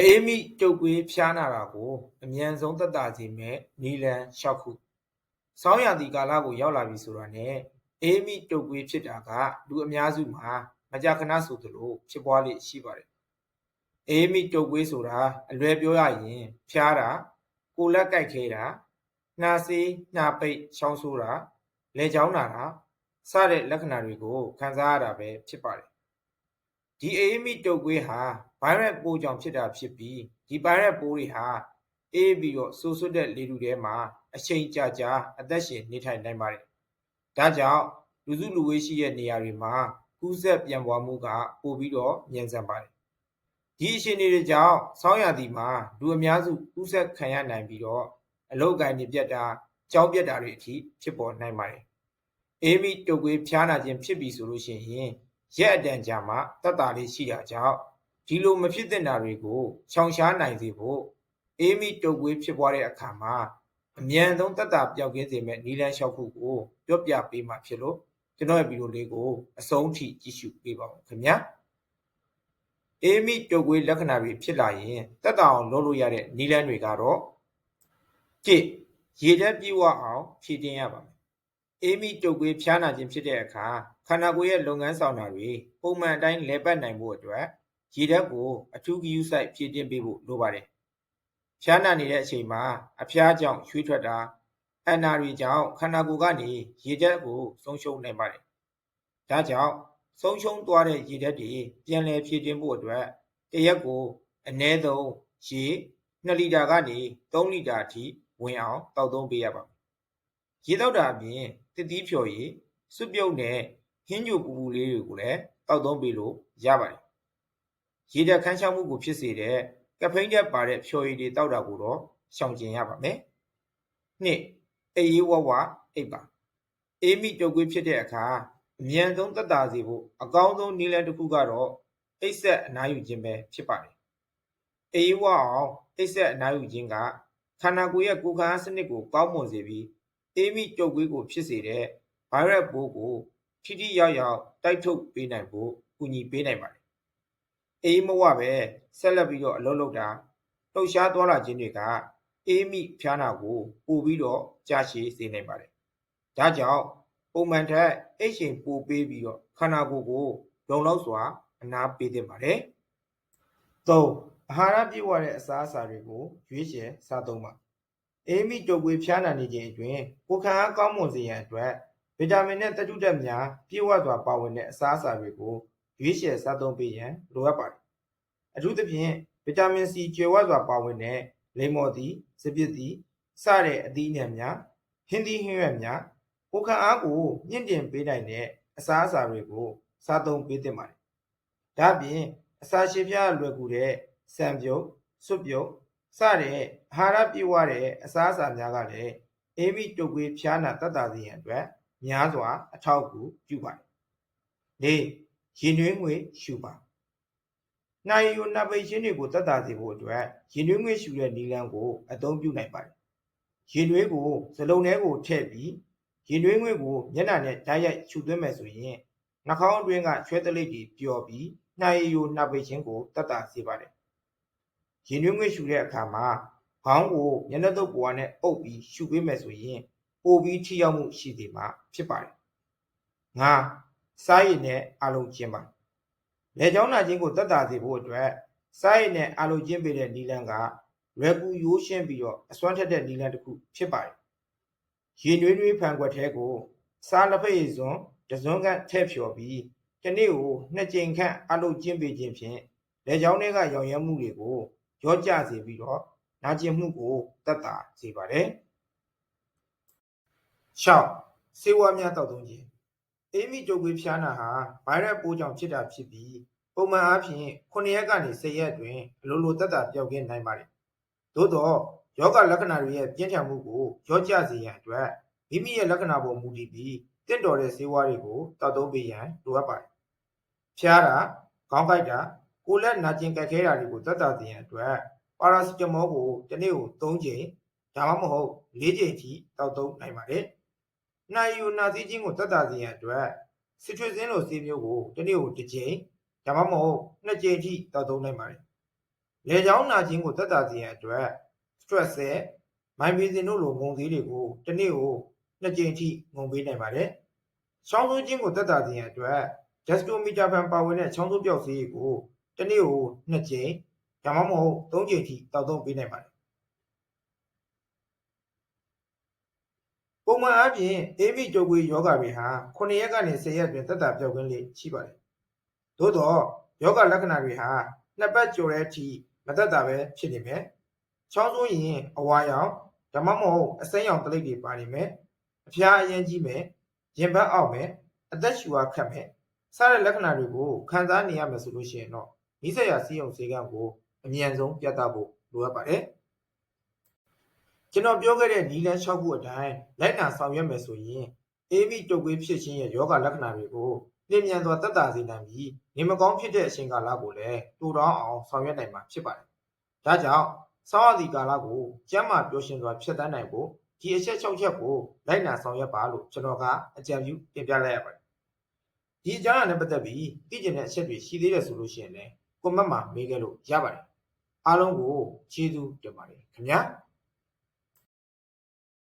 အေးမိတုပ်ကွေးဖျားနာတာကို အမြန်ဆုံးသက်သာစေမဲ့နီလန်၆ခု။ဆောင်းရာသီကာလကိုရောက်လာပြီဆိုတာနဲ့အေးမိတုပ်ကွေးဖြစ်တာကလူအများစုမှာမကြာခဏဆိုသလိုဖြစ်ပွားလေ့ရှိပါတယ်။အေးမိတုပ်ကွေးဆိုတာအလွယ်ပြောရရင်ဖျားတာ၊ကိုယ်လက်ကိုက်ခဲတာ၊နှာစေးနှာပိတ်ချောင်းဆိုးတာ၊လည်ချောင်းနာတာစတဲ့လက္ခဏာတွေကိုခံစားရတာပဲဖြစ်ပါတယ်။ ဒီအေးမိတုပ်ကွေးဟာ ဗိုင်းရပ်ပိုးကြောင့်ဖြစ်တာဖြစ်ပြီး ဒီဗိုင်းရပ်ပိုးတွေဟာ အေးပြီးတော့ဆိုးဆွတ်တဲ့လေထုထဲမှာ အချိန်ကြာကြာအသက်ရှင်နေထိုင်နိုင်ပါတယ်။ဒါကြောင့်လူစုလူဝေးရှိတဲ့နေရာတွေမှာကူးစက်ပြန့်ပွားမှုက ပိုပြီးတော့မြန်ဆန်ပါတယ်။ဒီအခြေအနေတွေကြောင့်ဆောင်းရာသီမှာလူအများစုကူးစက်ခံရနိုင်ပြီးတော့အလုတ်ကိုင်းတွေပြတ်တာကြောင်းပြတ်တာတွေအထိဖြစ်ပေါ်နိုင်ပါတယ်။အေးမိတုပ်ကွေးဖျားနာခြင်းဖြစ်ပြီဆိုလို့ရှိရင် ရက်အတန်ကြာမှတက်တာလေးရှိတာကြောင့်ဒီလိုမဖြစ်သင့်တာတွေကိုရှောင်ရှားနိုင်စေဖို့အေးမိတုပ်ကွေးဖြစ်ပွားတဲ့အခါမှာအမြန်ဆုံးတက်တာပျောက်ကင်းစေမဲ့နီလန်းလျှောက်ခုကိုပြောပြပေးမှာဖြစ်လို့ကျွန်တော်ရဲ့ဗီဒီယိုလေးကိုအဆုံးထိကြည့်ရှုပေးပါဦးခင်ဗျာအေးမိတုပ်ကွေးလက္ခဏာတွေဖြစ်လာရင်တက်တာအောင်လုပ်လို့ရတဲ့နီလန်းတွေကတော့ကြည့်ရေဓာတ်ပြည့်ဝအောင်ဖြည့်တင်ရပါမယ် အေးမိတုပ်ကွေးဖျားနာခြင်းဖြစ်တဲ့အခါခန္ဓာကိုယ်ရဲ့လုပ်ငန်းဆောင်တာတွေပုံမှန်အတိုင်းလဲပတ်နိုင်ဖို့အတွက်ရေဓာတ်ကိုအထူးဂရုစိုက်ဖြည့်တင်းပေးဖို့လိုပါတယ်။ဖျားနာနေတဲ့အချိန်မှာအဖျားကြောင့်ရွှေထွက်တာအန်နာတွေကြောင့်ခန္ဓာကိုယ်ကနေရေဓာတ်ကိုဆုံးရှုံးနိုင်ပါတယ်။ဒါကြောင့်ဆုံးရှုံးသွားတဲ့ရေဓာတ်တွေပြန်လည်ဖြည့်တင်းဖို့အတွက်တရက်ကိုအနည်းဆုံးရေ2လီတာကနေ3လီတာအထိဝင်အောင်တောက်သုံးပေးရပါမယ်။ ရေတောက်တာအပြင်တတိဖြော်ရည်စွပြုတ်နဲ့ဟင်းညိုပူပူလေးတွေကိုလည်းတောက်သုံးပေးလို့ရပါတယ်ရေဓာတ်ခန်းချောက်မှုကိုဖြစ်စေတဲ့ကဖိန်းဓာတ်ပါတဲ့ဖြော်ရည်တွေတောက်တာကိုတော့ရှောင်ကျဉ်ရပါမယ်။နှစ်အေးဝဝအိပ်ပါအေးမိတုပ်ကွေးဖြစ်တဲ့အခါအမြန်ဆုံးသက်သာစေဖို့အကောင်းဆုံးနည်းလမ်းတစ်ခုကတော့အိပ်ဆက်အနားယူခြင်းပဲဖြစ်ပါတယ်။အေးဝအောင်အိပ်ဆက်အနားယူခြင်းကခန္ဓာကိုယ်ရဲ့ကိုယ်ခံအားစနစ်ကိုကောင်းမွန်စေပြီး အေးမိတုပ်ကွေးကို ဖြစ်စေတဲ့ ဗိုင်းရပ်ပိုးကို ထိထိရောက်ရောက် တိုက်ထုတ်ပေးနိုင်ဖို့ ကူညီပေးနိုင်ပါတယ် အေးမဝပဲဆက်လက်ပြီးတော့ အလုပ်လုပ်တာ လှုပ်ရှားသွားလာခြင်းတွေက အေးမိဖျားနာကို ပို့ပြီးတော့ ကြာရှည်စေနိုင်ပါတယ်။ဒါကြောင့် ပုံမှန်ထက် အိတ်ချိန်ပိုပေးပြီးတော့ ခန္ဓာကိုယ်ကို လုံလောက်စွာ အနားပေးသင့်ပါတယ်။၃ အာဟာရပြည့်ဝတဲ့ အစားအစာတွေကို ရွေးချယ်စားသုံးပါ။ အေးမိတုပ်ကွေးဖျားနာနေခြင်းအတွင်းကိုယ်ခံအားကောင်းမွန်စေရန်အတွက်ဗီတာမင်နဲ့သတ္တုဓာတ်များပြည့်ဝစွာပါဝင်တဲ့အစားအစာတွေကိုရွေးချယ်စားသုံးပေးရန်လိုအပ်ပါတယ်။အထူးသဖြင့်ဗီတာမင် C ကျွယ်ဝစွာပါဝင်တဲ့လိမ္မော်သီး၊စပစ်သီးစတဲ့အသီးအနှံများဟင်းသီးဟင်းရွက်များကိုခံအားကိုမြင့်တင်ပေးနိုင်တဲ့အစားအစာတွေကိုစားသုံးပေးသင့်ပါတယ်။ဒါ့အပြင်အစာရှင်ပြလွယ်ကူတဲ့စံပြုတ်၊စွပ်ပြုတ် စတဲ့အာဟာရပြည့်ဝတဲ့အစားအစာများကလည်းအေးမိတုပ်ကွေးဖျားနာတက်တာစေရန်အတွက်များစွာ အထောက်အကူပြုပါတယ်။၄ရင်နှွေးငွေရှူပါနှာရည်ယိုနှာပိတ်ခြင်းတွေကိုတက်တာစေဖို့အတွက်ရင်နှွေးငွေရှူတဲ့နည်းလမ်းကိုအသုံးပြုနိုင်ပါတယ်ရင်နှွေးကိုစလုံးထဲကိုထည့်ပြီးရင်နှွေးငွေကိုမျက်နှာနဲ့ဓာတ်ရိုက်ရှူသွင်းမယ်ဆိုရင်နှာခေါင်းအတွင်းကချွဲတလိပ်တွေပျော်ပြီးနှာရည်ယိုနှာပိတ်ခြင်းကိုတက်တာစေပါတယ် ရင်နှွေးငွေရှူတဲ့အခါမှာခေါင်းကိုမျက်နှာတုပ်ပေါ်နဲ့အုပ်ပြီးရှူပေးမယ်ဆိုရင်ပိုပြီးထိရောက်မှုရှိစေမှာဖြစ်ပါတယ်ငါစားရည်နဲ့အာလုံးကျင်းပါလေချောင်းနာခြင်းကိုတက်တာစေဖို့အတွက်စားရည်နဲ့အာလုံးကျင်းပေးတဲ့နီလန်းကရွယ်ကူရိုးရှင်းပြီးတော့အစွမ်းထက်တဲ့နီလန်းတစ်ခုဖြစ်ပါတယ်ရေနွေးနွေးဖန်ခွက်ထဲကိုစားလက်ဖက်ရည်စွန်းတစွန်းကထည့်ဖြော်ပြီးတစ်နေ့ကိုနှစ်ကြိမ်ခန့်အလုပ်ကျင်းပေးခြင်းဖြင့်လေချောင်းတွေကရောင်ရဲမှုတွေကို ရော့ကျစေပြီးတော့နာကျင်မှုကိုတက်တာစေပါတယ်၆စေဝါများတောက်သုံးခြင်းအေးမိကြုတ်ကွေးဖျားနာဟာဗိုင်းရပ်ပိုးကြောင့်ဖြစ်တာဖြစ်ပြီးပုံမှန်အားဖြင့်9ရက်ကနေ10ရက်အတွင်းအလိုလိုတက်တာပျောက်ကင်းနိုင်ပါတယ်။သို့သောယောဂလက္ခဏာတွေရဲ့ပြင်းထန်မှုကိုရောကြစေရန်အတွက်မိမိရဲ့လက္ခဏာပေါ်မူတည်ပြီးတင့်တော်တဲ့ဆေးဝါးတွေကိုတောက်သုံးပေးရန်လိုအပ်ပါတယ်။ဖျားတာ၊ခေါင်းကိုက်တာ၊ ကိုယ်လက်နာကျင်ကြက်ခဲတာတွေကိုတက်တာစေရန်အတွက်ပါရာစီတမောကိုတစ်နေ့ကို3ချိန်ဒါမှမဟုတ်4ချိန်ထိတောက်သုံးနိုင်ပါတယ်။နှာရည်ကိုနှာစေးခြင်းကိုသက်သာစေရန်အတွက်စစ်ထွေစင်းလိုဆေးမျိုးကိုတစ်နေ့ကိုတစ်ကြိမ်ဒါမှမဟုတ်နှစ်ကြိမ်ထိတောက်သုံးနိုင်ပါတယ်လေချောင်းနာခြင်းကိုသက်သာစေရန်အတွက် stress နဲ့ mypezin တို့လိုငုံသေးတွေကိုတစ်နေ့ကိုနှစ်ကြိမ်ထိငုံပေးနိုင်ပါတယ်။ချောင်းဆိုးခြင်းကိုသက်သာစေရန်အတွက် dextromethorphan ပါဝင်တဲ့ချောင်းဆိုးပြောက်ဆေးကို တစ်နေ့ကိုနှစ်ကြိမ်ဒါမှမဟုတ်သုံးကြိမ်ထိတောက်သုံးပေးနိုင်ပါတယ်။ပုံမှန်အားဖြင့်အေးမိကြုတ်ကွေးယောဂတွေဟာ9ရက်ကနေ10ရက်အတွင်းသက်သာပြောက်ကင်းလေရှိပါတယ်။သို့တော့ယောဂလက္ခဏာတွေဟာနှစ်ပတ်ကျော်တဲ့အထိမသက်သာပဲဖြစ်နေမယ်။ချောင်းဆိုးရင်အဝါရောင်ဒါမှမဟုတ်အစိမ်းရောင်တလိပ်တွေပါနေမယ်။အဖျားအရင်ကြီးမယ်။ရင်ဘတ်အောက်မယ်။အသက်ရှူအားခတ်မယ်။စတဲ့လက္ခဏာတွေကိုခံစားနေရမယ်ဆိုလို့ရှိရင်တော့ နိစ္စရာစီယုံစေကံကိုအမြန်ဆုံးပြသဖို့လိုအပ်ပါတယ်။ကျွန်တော်ပြောခဲ့တဲ့နီလန်း၆ခုအတိုင်းလိုက်နာဆောင်ရွက်မယ်ဆိုရင်အေးမိတုပ်ကွေးဖြစ်ခြင်းရဲ့ယောဂလက္ခဏာတွေကိုလျင်မြန်စွာသက်သာစေနိုင်ပြီးနေမကောင်းဖြစ်တဲ့အချိန်ကာလကိုလည်းတူတောင်းအောင်ဆောင်ရွက်နိုင်မှာဖြစ်ပါတယ်။ဒါကြောင့်ဆောင်းရသည့်ကာလကိုကျန်းမာပျော်ရွှင်စွာဖြတ်သန်းနိုင်ဖို့ဒီအချက်၆ချက်ကိုလိုက်နာဆောင်ရွက်ပါလို့ကျွန်တော်ကအကြံပြုတင်ပြလိုက်ရပါတယ်။ဒီအကြောင်းအရာနဲ့ပတ်သက်ပြီးသိကျင်တဲ့အချက်တွေရှိသေးတယ်ဆိုလို့ရှိရင်လည်း ကွန်မန့်မှာမေးခဲ့လို့ရပါတယ်။အားလုံးကိုကျေးဇူးတင်ပါတယ်ခင်ဗျာ။